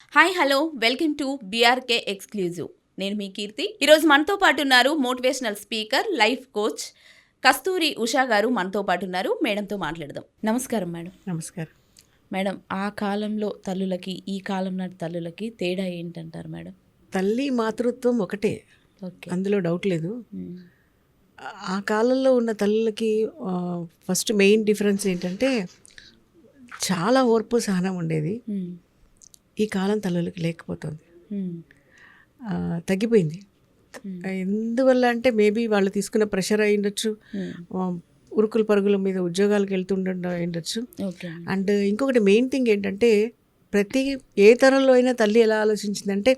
Hi hello. Welcome to BRK exclusive. నేను మీ కీర్తి. ఈరోజు మనతో పాటు ఉన్నారు motivational speaker life coach Kasturi Usha garu మనతో పాటు ఉన్నారు. మేడంతో మాట్లాడదాం. నమస్కారం మేడం. నమస్కారం. మేడం ఆ కాలంలో తల్లులకి ఈ కాలం నాటి తల్లులకి తేడా ఏంటంటారు మేడం? తల్లి మాతృత్వం ఒకటే. ఓకే. అందులో డౌట్ లేదు. ఆ- కాలంలో ఉన్న తల్లులకి ఫస్ట్ మెయిన్ డిఫరెన్స్ ఏంటంటే చాలా ఓర్పు సహనం ఉండేది. ఈ కాలం తల్లులకి లేకపోతుంది. తగ్గిపోయింది. ఎందువల్ల అంటే మేబీ వాళ్ళు తీసుకున్న ప్రెషర్ అయి ఉండొచ్చు ఉరుకుల పరుగుల మీద ఉద్యోగాలకు వెళ్తుండ ఉండొచ్చు అండ్ ఇంకొకటి మెయిన్ థింగ్ ఏంటంటే ప్రతి ఏ తరంలో అయినా తల్లి ఎలా ఆలోచించిందంటే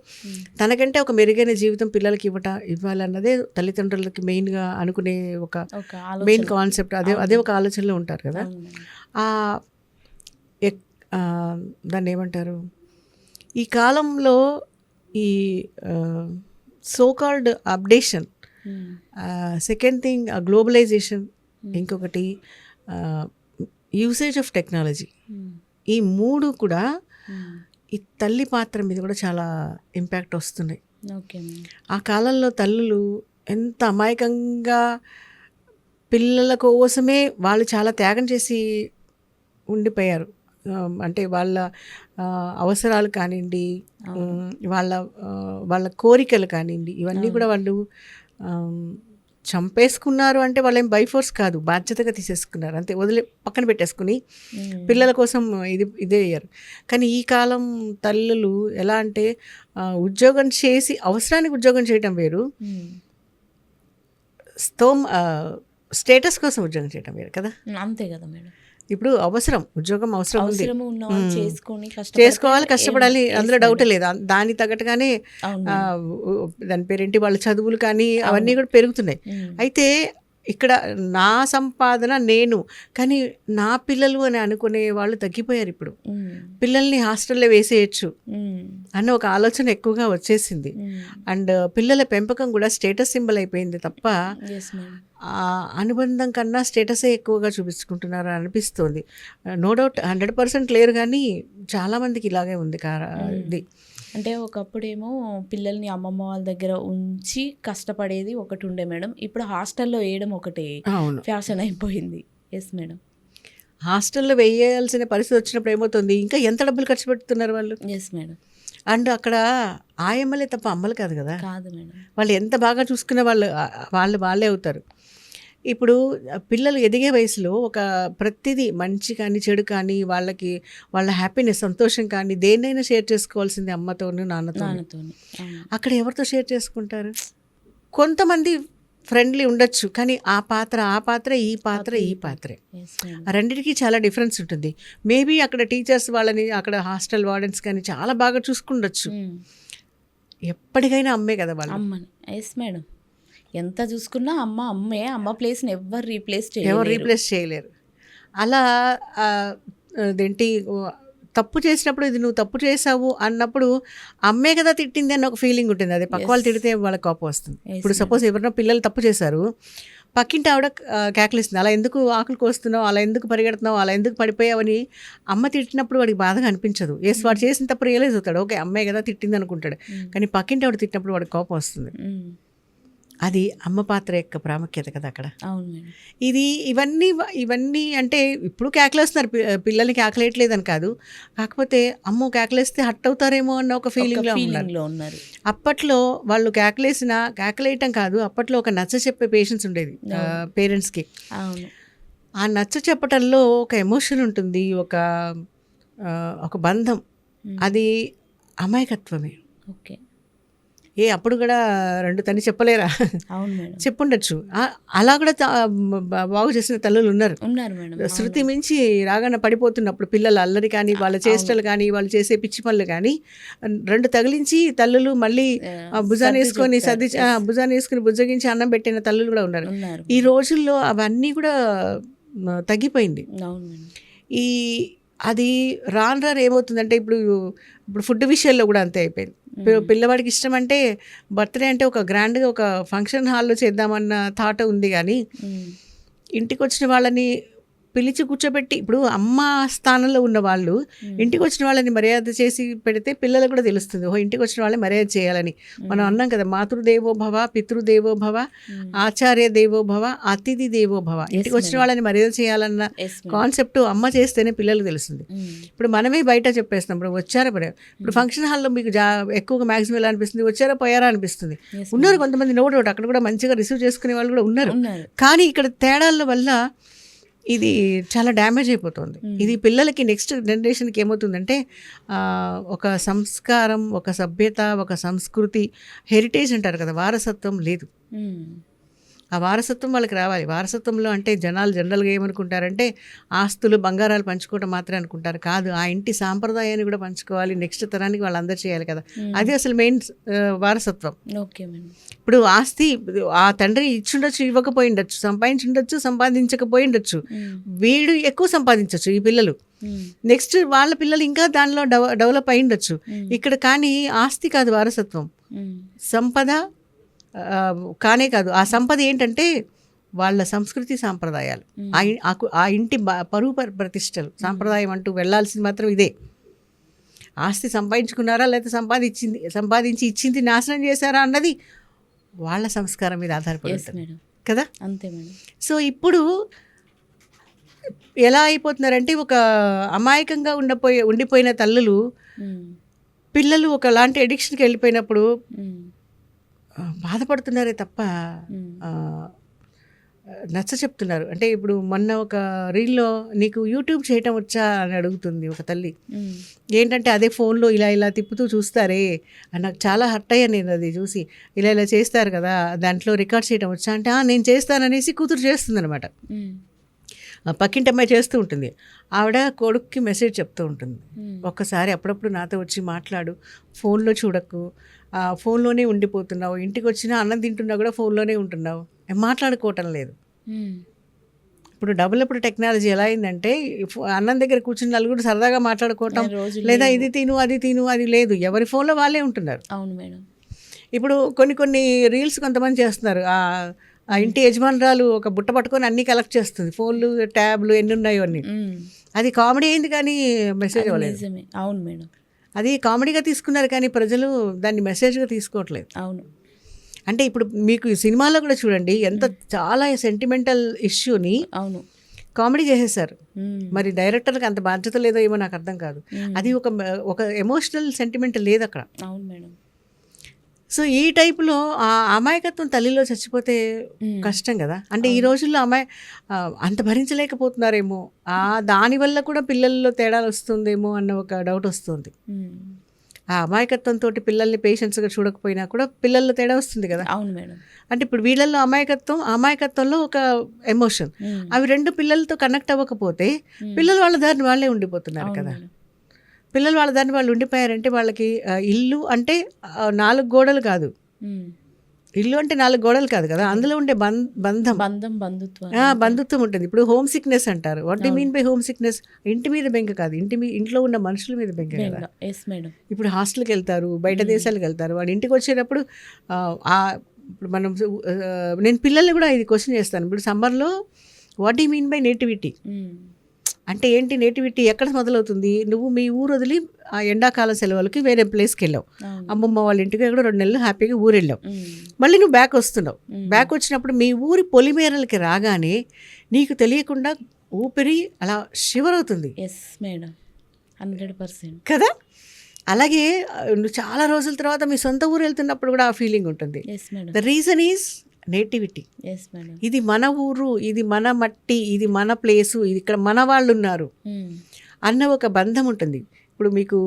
తనకంటే ఒక మెరుగైన జీవితం పిల్లలకి ఇవ్వట ఇవ్వాలన్నదే తల్లిదండ్రులకి మెయిన్గా అనుకునే ఒక మెయిన్ కాన్సెప్ట్. అదే అదే ఒక ఆలోచనలో ఉంటారు కదా. దాన్ని ఏమంటారు? ఈ కాలంలో ఈ so called updation. Second thing globalization ఇంకొకటి యూసేజ్ ఆఫ్ టెక్నాలజీ. ఈ మూడు కూడా మ్మ్. ఈ తల్లి పాత్ర మీద కూడా చాలా ఇంపాక్ట్ వస్తున్నాయి ఆ కాలంలో తల్లులు ఎంత అమాయకంగా పిల్లల కోసమే వాళ్ళు చాలా త్యాగం చేసి ఉండిపోయారు అంటే వాళ్ళ అవసరాలు కానివ్వండి వాళ్ళ వాళ్ళ కోరికలు కానివ్వండి ఇవన్నీ కూడా వాళ్ళు చంపేసుకున్నారు అంటే వాళ్ళేం బై ఫోర్స్ కాదు బాధ్యతగా తీసేసుకున్నారు. అంతే వదిలే పక్కన పెట్టేసుకుని. పిల్లల కోసం ఇది ఇదే అయ్యారు. కానీ ఈ కాలం తల్లులు ఎలా అంటే ఉద్యోగం చేసి అవసరానికి ఉద్యోగం చేయటం వేరు. స్తోమ్ స్టేటస్ కోసం ఉద్యోగం చేయటం వేరు కదా? అంతే కదా మేడం. ఇప్పుడు అవసరం ఉద్యోగం అవసరం ఉంది. చేసుకొని చేసుకోవాలి కష్టపడాలి అందులో డౌట్. లేదు అం- దాని తగ్గట్టుగానే దాని పేరేంటి వాళ్ళ చదువులు కానీ అవన్నీ కూడా పెరుగుతున్నాయి. అయితే ఇక్కడ నా సంపాదన నేను కానీ నా పిల్లలు అని అనుకునే వాళ్ళు తగ్గిపోయారు ఇప్పుడు. పిల్లల్ని హాస్టల్లో వేసేయచ్చు. అన్న ఒక ఆలోచన ఎక్కువగా వచ్చేసింది. అండ్ పిల్లల పెంపకం కూడా స్టేటస్ సింబల్ అయిపోయింది తప్ప అనుబంధం కన్నా స్టేటసే ఎక్కువగా చూపించుకుంటున్నారు అని అనిపిస్తుంది. నో డౌట్ హండ్రెడ్ పర్సెంట్ లేరు కానీ చాలామందికి ఇలాగే ఉంది కార ఇది. అంటే ఒకప్పుడేమో పిల్లల్ని అమ్మమ్మ వాళ్ళ దగ్గర ఉంచి కష్టపడేది ఒకటి ఉండే మేడం. ఇప్పుడు హాస్టల్లో వేయడం ఒకటి. ఫ్యాషన్ అయిపోయింది. Yes madam. హాస్టల్లో వేయాల్సిన పరిస్థితి వచ్చినప్పుడు ఏమవుతుంది? ఇంకా ఎంత డబ్బులు ఖర్చు పెడుతున్నారు వాళ్ళు? Yes madam. అండ్ అక్కడ ఆయమ్మలే తప్ప అమ్మలు కాదు కదా? కాదు మేడం. వాళ్ళు ఎంత బాగా చూసుకునే వాళ్ళు వాళ్ళు వాళ్ళే అవుతారు. ఇప్పుడు పిల్లలు ఎదిగే వయసులో ఒక ప్రతిదీ మంచి కానీ చెడు కానీ వాళ్ళకి వాళ్ళ హ్యాపీనెస్ సంతోషం కానీ దేన్నైనా షేర్ చేసుకోవాల్సింది అమ్మతోనూ నాన్నతో. అక్కడ ఎవరితో షేర్ చేసుకుంటారు? కొంతమంది ఫ్రెండ్లీ ఉండొచ్చు కానీ ఆ పాత్ర ఆ పాత్ర ఈ పాత్ర ఈ పాత్రే రెండింటికి చాలా డిఫరెన్స్ ఉంటుంది. మేబీ అక్కడ టీచర్స్ వాళ్ళని అక్కడ హాస్టల్ వార్డెన్స్ కానీ చాలా బాగా చూసుకుండొచ్చు. మ్మ్. ఎప్పటికైనా అమ్మే కదా వాళ్ళు. అమ్మని. ఎస్ మేడం ఎంత చూసుకున్నా అమ్మ అమ్మే అమ్మ ప్లేస్ని ఎవ్వరు రీప్లేస్ ఎవరు రీప్లేస్ చేయలేరు. అలా అదేంటి తప్పు చేసినప్పుడు ఇది నువ్వు తప్పు చేసావు అన్నప్పుడు అమ్మే కదా తిట్టింది అన్న ఒక ఫీలింగ్ ఉంటుంది. అదే పక్క వాళ్ళు. తిడితే వాళ్ళకి కోపం వస్తుంది. ఇప్పుడు. సపోజ్ ఎవరైనా పిల్లలు తప్పు చేశారు పక్కింటి ఆవిడ కేకలిస్తుంది అలా ఎందుకు ఆకులు కోస్తున్నావు అలా ఎందుకు పరిగెడుతున్నావు అలా ఎందుకు పడిపోయావని అమ్మ తిట్టినప్పుడు వాడికి బాధగా అనిపించదు. ఎస్ వాడు చేసిన తప్పు రియలైజ్ అవుతాడు. ఓకే అమ్మాయి కదా తిట్టింది అనుకుంటాడు. మ్మ్. కానీ పక్కింటి ఆవిడ తిట్టినప్పుడు వాడికి కోపం వస్తుంది. మ్మ్. అది అమ్మ పాత్ర యొక్క ప్రాముఖ్యత కదా అక్కడ. ఇది ఇవన్నీ ఇవన్నీ అంటే ఇప్పుడు కేకలేస్తున్నారు పిల్లల్ని కేకలేయట్లేదని కాదు. కాకపోతే అమ్మో కేకలేస్తే హట్ అవుతారేమో అన్న ఒక ఫీలింగ్లో ఉన్నారు. అప్పట్లో వాళ్ళు కేకలేసిన కేకలేయటం కాదు అప్పట్లో ఒక నచ్చ చెప్పే పేషెన్స్ ఉండేది పేరెంట్స్కి ఆ నచ్చ చెప్పటంలో ఒక ఎమోషన్ ఉంటుంది ఒక ఒక బంధం. అది అమాయకత్వమే. ఓకే. ఏ అప్పుడు కూడా రెండు తని చెప్పలేరా? చెప్పుండొచ్చు. అలా కూడా బాగు చేసిన తల్లులు ఉన్నారు. శృతి మించి రాగానే పడిపోతున్నప్పుడు పిల్లల అల్లరి కానీ వాళ్ళ చేష్టలు కానీ వాళ్ళు చేసే పిచ్చి పనులు కానీ రెండు తగిలించి తల్లులు మళ్ళీ భుజాన్ని వేసుకొని సర్ది భుజాన్ని వేసుకుని బుజ్జగించి అన్నం పెట్టిన తల్లులు కూడా ఉన్నారు. ఈ రోజుల్లో అవన్నీ కూడా తగ్గిపోయింది. ఈ అది రాను రాను ఏమవుతుందంటే ఇప్పుడు ఇప్పుడు ఫుడ్ విషయాల్లో కూడా అంతే అయిపోయింది. పిల్లవాడికి ఇష్టం అంటే బర్త్డే అంటే ఒక గ్రాండ్గా ఒక ఫంక్షన్ హాల్లో చేద్దామన్న థాట్ ఉంది కానీ. ఇంటికి వచ్చిన వాళ్ళని పిలిచి కూర్చోబెట్టి ఇప్పుడు అమ్మ స్థానంలో ఉన్న వాళ్ళు ఇంటికి వచ్చిన వాళ్ళని మర్యాద చేసి పెడితే పిల్లలకు కూడా తెలుస్తుంది ఓ ఇంటికి వచ్చిన వాళ్ళని మర్యాద చేయాలని. మనం అన్నాం కదా మాతృదేవో భవ పితృదేవో భవ ఆచార్య దేవో భవ అతిథి దేవో భవ. ఇంటికి వచ్చిన వాళ్ళని మర్యాద చేయాలన్న కాన్సెప్ట్ అమ్మ చేస్తేనే పిల్లలకు తెలుస్తుంది. ఇప్పుడు మనమే బయట చెప్పేస్తాం ఇప్పుడు వచ్చారా ఇప్పుడు ఫంక్షన్ హాల్లో మీకు జా ఎక్కువగా మ్యాక్సిమం ఎలా అనిపిస్తుంది? వచ్చారా పోయారా అనిపిస్తుంది? ఉన్నారు కొంతమంది నో డౌట్ అక్కడ కూడా మంచిగా రిసీవ్ చేసుకునే వాళ్ళు కూడా ఉన్నారు. కానీ ఇక్కడ తేడాల వల్ల ఇది చాలా డ్యామేజ్ అయిపోతుంది. ఇది పిల్లలకి నెక్స్ట్ జనరేషన్కి ఏమవుతుందంటే ఒక సంస్కారం ఒక సభ్యత ఒక సంస్కృతి హెరిటేజ్ అంటారు కదా వారసత్వం లేదు. ఉమ్. ఆ వారసత్వం వాళ్ళకి రావాలి. వారసత్వంలో అంటే జనాలు జనరల్గా ఏమనుకుంటారంటే ఆస్తులు బంగారాలు పంచుకోవడం మాత్రమే అనుకుంటారు. కాదు ఆ ఇంటి సాంప్రదాయాన్ని కూడా పంచుకోవాలి. నెక్స్ట్ తరానికి వాళ్ళందరూ చేయాలి కదా. అది అసలు మెయిన్ వారసత్వం. ఓకే ఇప్పుడు ఆస్తి ఆ తండ్రి ఇచ్చుండొచ్చు ఇవ్వకపోయి ఉండొచ్చు సంపాదించుండొచ్చు సంపాదించకపోయి ఉండొచ్చు ఉమ్. వీడు ఎక్కువ సంపాదించవచ్చు ఈ పిల్లలు. నెక్స్ట్ వాళ్ళ పిల్లలు ఇంకా దానిలో డెవ డెవలప్ అయి ఉండొచ్చు ఇక్కడ కానీ ఆస్తి కాదు వారసత్వం. సంపద కానే కాదు ఆ సంపద ఏంటంటే వాళ్ళ సంస్కృతి సాంప్రదాయాలు. ఆ ఇంటి పరువు ప్రతిష్టలు సాంప్రదాయం అంటూ వెళ్ళాల్సింది మాత్రం ఇదే. ఆస్తి సంపాదించుకున్నారా లేకపోతే సంపాదించింది సంపాదించి ఇచ్చింది నాశనం చేశారా అన్నది వాళ్ళ సంస్కారం మీద ఆధారపడి ఎస్ ఉంటుంది. మేడం కదా? అంతే మేడం సో ఇప్పుడు ఎలా అయిపోతున్నారంటే ఒక అమాయకంగా ఉండపోయే ఉండిపోయిన తల్లులు. పిల్లలు ఒకలాంటి అడిక్షన్కి వెళ్ళిపోయినప్పుడు బాధపడుతున్నారే తప్ప నచ్చ చెప్తున్నారు. అంటే ఇప్పుడు మొన్న ఒక రీల్లో నీకు యూట్యూబ్ చేయటం వచ్చా అని అడుగుతుంది ఒక తల్లి. ఏంటంటే అదే ఫోన్లో ఇలా ఇలా తిప్పుతూ చూస్తారే అని నాకు చాలా హర్ట్ అయ్యాను నేను అది చూసి. ఇలా ఇలా చేస్తారు కదా దాంట్లో రికార్డ్ చేయటం వచ్చా అంటే "ఆ, నేను చేస్తాననేసి కూతురు చేస్తుందనమాట పక్కింటి అమ్మాయి చేస్తూ ఉంటుంది. ఆవిడ కొడుక్కి మెసేజ్ చెప్తూ ఉంటుంది. ఒక్కసారి అప్పుడప్పుడు నాతో వచ్చి మాట్లాడు ఫోన్లో చూడకు ఫోన్లోనే ఉండిపోతున్నావు. ఇంటికి వచ్చినా అన్నం తింటున్నా కూడా ఫోన్లోనే ఉంటున్నావు. మాట్లాడుకోవటం లేదు. ఇప్పుడు డెవలప్డ్ టెక్నాలజీ ఎలా అయిందంటే అన్నం దగ్గర కూర్చుని నలుగురు సరదాగా మాట్లాడుకోవటం లేదా ఇది తిను అది తిను అది లేదు. ఎవరి ఫోన్లో వాళ్ళే ఉంటున్నారు. అవును మేడం. ఇప్పుడు కొన్ని కొన్ని రీల్స్ కొంతమంది చేస్తున్నారు. ఆ ఇంటి యజమానురాలు ఒక బుట్ట పట్టుకొని అన్నీ కలెక్ట్ చేస్తుంది. ఫోన్లు ట్యాబ్లు ఎన్ని ఉన్నాయో అన్నీ. అది కామెడీ అయింది కానీ మెసేజ్ అవ్వలేదు. అవును మేడం. అది కామెడీగా తీసుకున్నారు కానీ ప్రజలు దాన్ని మెసేజ్గా తీసుకోవట్లేదు. అవును. అంటే ఇప్పుడు మీకు ఈ సినిమాలో కూడా చూడండి ఎంత చాలా సెంటిమెంటల్ ఇష్యూని అవును. కామెడీ చేసేసారు. మరి డైరెక్టర్కి అంత బాధ్యత లేదో ఏమో నాకు అర్థం కాదు. అది ఒక ఒక ఎమోషనల్ సెంటిమెంట్ లేదు అక్కడ అవును మేడం. సో ఈ టైపులో ఆ అమాయకత్వం తల్లిలో చచ్చిపోతే. కష్టం కదా అంటే ఈ రోజుల్లో అమ్మాయి ఆ, అంత భరించలేకపోతున్నారేమో ఆ దానివల్ల కూడా పిల్లల్లో తేడాలు వస్తుందేమో అన్న ఒక డౌట్ వస్తుంది. ఆ అమాయకత్వంతో పిల్లల్ని పేషెన్స్గా చూడకపోయినా కూడా పిల్లల్లో తేడా వస్తుంది కదా అవును మేడం అంటే ఇప్పుడు వీళ్ళల్లో అమాయకత్వం అమాయకత్వంలో ఒక ఎమోషన్. అవి రెండు పిల్లలతో కనెక్ట్ అవ్వకపోతే. పిల్లలు వాళ్ళ దారిని వాళ్ళే ఉండిపోతున్నారు కదా. పిల్లలు వాళ్ళ దారిని వాళ్ళు ఉండిపోయారంటే వాళ్ళకి ఇల్లు అంటే నాలుగు గోడలు కాదు. ఇల్లు అంటే నాలుగు గోడలు కాదు కదా? అందులో ఉండే బంధం. బంధం బంధుత్వం. ఆ, బంధుత్వం ఉంటుంది. ఇప్పుడు హోమ్ సిక్నెస్ అంటారు what do mean by home sickness ఇంటి మీద బెంక కాదు. ఇంటి మీ ఇంట్లో ఉన్న మనుషుల మీద బెంక కదా? ఇప్పుడు హాస్టల్కి వెళ్తారు బయట దేశాలకు వెళ్తారు. వాడు ఇంటికి వచ్చేటప్పుడు ఇప్పుడు మనం నేను పిల్లల్ని కూడా ఇది క్వశ్చన్ చేస్తాను. ఇప్పుడు సమ్మర్లో what do mean by nativity. అంటే ఏంటి నేటివిటీ ఎక్కడ మొదలవుతుంది? నువ్వు మీ ఊరు వదిలి ఆ ఎండాకాలం సెలవులకి వేరే ప్లేస్కి వెళ్ళావు అమ్మమ్మ వాళ్ళ ఇంటికి ఎక్కడో రెండు నెలలు హ్యాపీగా ఊరు వెళ్ళావు. మళ్ళీ నువ్వు బ్యాక్ వస్తున్నావు. బ్యాక్ వచ్చినప్పుడు మీ ఊరి పొలిమేరలకి రాగానే నీకు తెలియకుండా ఊపిరి అలా షివర్ అవుతుంది. Yes madam hundred percent. కదా? అలాగే నువ్వు చాలా రోజుల తర్వాత మీ సొంత ఊరు వెళ్తున్నప్పుడు కూడా ఆ ఫీలింగ్ ఉంటుంది. The reason is nativity. ఇది మన ఊరు ఇది మన మట్టి ఇది మన ప్లేసు ఇది ఇక్కడ మన వాళ్ళు ఉన్నారు ఉమ్. అన్న ఒక బంధం ఉంటుంది. ఇప్పుడు మీకు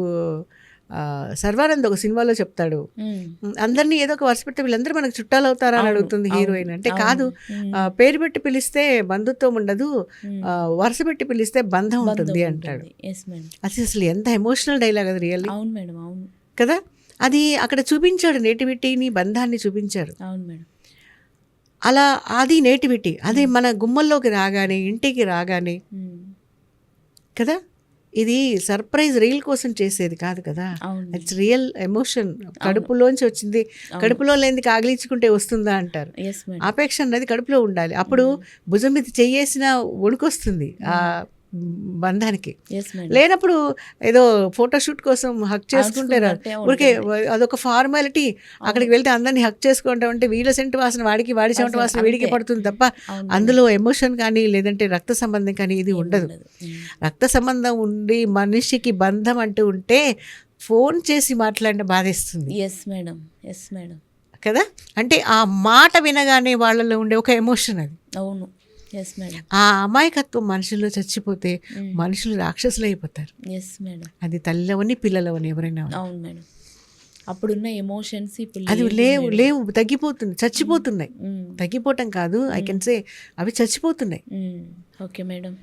సర్వానంద్ ఒక సినిమాలో చెప్తాడు. ఉమ్. అందరినీ ఏదో ఒక వరుస పెడితే వీళ్ళందరూ మనకు చుట్టాలు అవుతారా అని అడుగుతుంది హీరోయిన్. అంటే. కాదు. ఆ, పేరు పెట్టి పిలిస్తే బంధుత్వం ఉండదు. వరుస పెట్టి పిలిస్తే బంధం ఉంటుంది అంటాడు. అది అసలు ఎంత ఎమోషనల్ డైలాగ్ అది రియల్లీ అవును మేడం అవును. కదా? అది అక్కడ చూపించాడు నేటివిటీని బంధాన్ని చూపించాడు అవును మేడం అలా అది నేటివిటీ. అది మన గుమ్మల్లోకి రాగానే ఇంటికి రాగానే. కదా? ఇది సర్ప్రైజ్ రీల్ కోసం చేసేది కాదు కదా? ఇట్స్ రియల్ ఎమోషన్ కడుపులోంచి వచ్చింది. కడుపులో లేనిది కాగిలించుకుంటే వస్తుందా అంటారు. ఆపేక్ష అన్నది కడుపులో ఉండాలి. అప్పుడు భుజం మీద చెయ్యేసిన వణుకొస్తుంది. ఆ బంధానికి. లేనప్పుడు ఏదో ఫోటోషూట్ కోసం హక్ చేసుకుంటారు? ఊరికే అదొక ఫార్మాలిటీ అక్కడికి వెళ్తే అందరినీ హక్ చేసుకుంటా ఉంటే వీళ్ళ సెంటు వాసన వాడికి వాడి సెంటు వాసన వీడికి పడుతుంది తప్ప అందులో ఎమోషన్ కానీ లేదంటే రక్త సంబంధం కానీ ఇది ఉండదు. రక్త సంబంధం ఉండి మనిషికి బంధం అంటూ ఉంటే ఫోన్ చేసి మాట్లాడిన బాధేస్తుంది. ఎస్ మేడం ఎస్ మేడం కదా? అంటే ఆ మాట వినగానే వాళ్ళలో ఉండే ఒక ఎమోషన్ అది. అవును. ఆ అమాయకత్వం మనుషుల్లో చచ్చిపోతే మనుషులు రాక్షసులు అయిపోతారు. అది తల్లవని పిల్లలవని ఎవరైనా. అవును మేడం అప్పుడున్న ఎమోషన్స్ ఇప్పుడు అది లేవు లేవు తగ్గిపోతుంది చచ్చిపోతున్నాయి. ఉమ్. తగ్గిపోవటం కాదు. ఐ కెన్ సే అవి చచ్చిపోతున్నాయి. ఓకే మేడం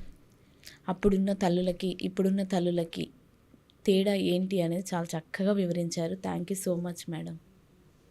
అప్పుడున్న తల్లులకి ఇప్పుడున్న తల్లులకి తేడా ఏంటి అనేది చాలా చక్కగా వివరించారు. Thank you so much madam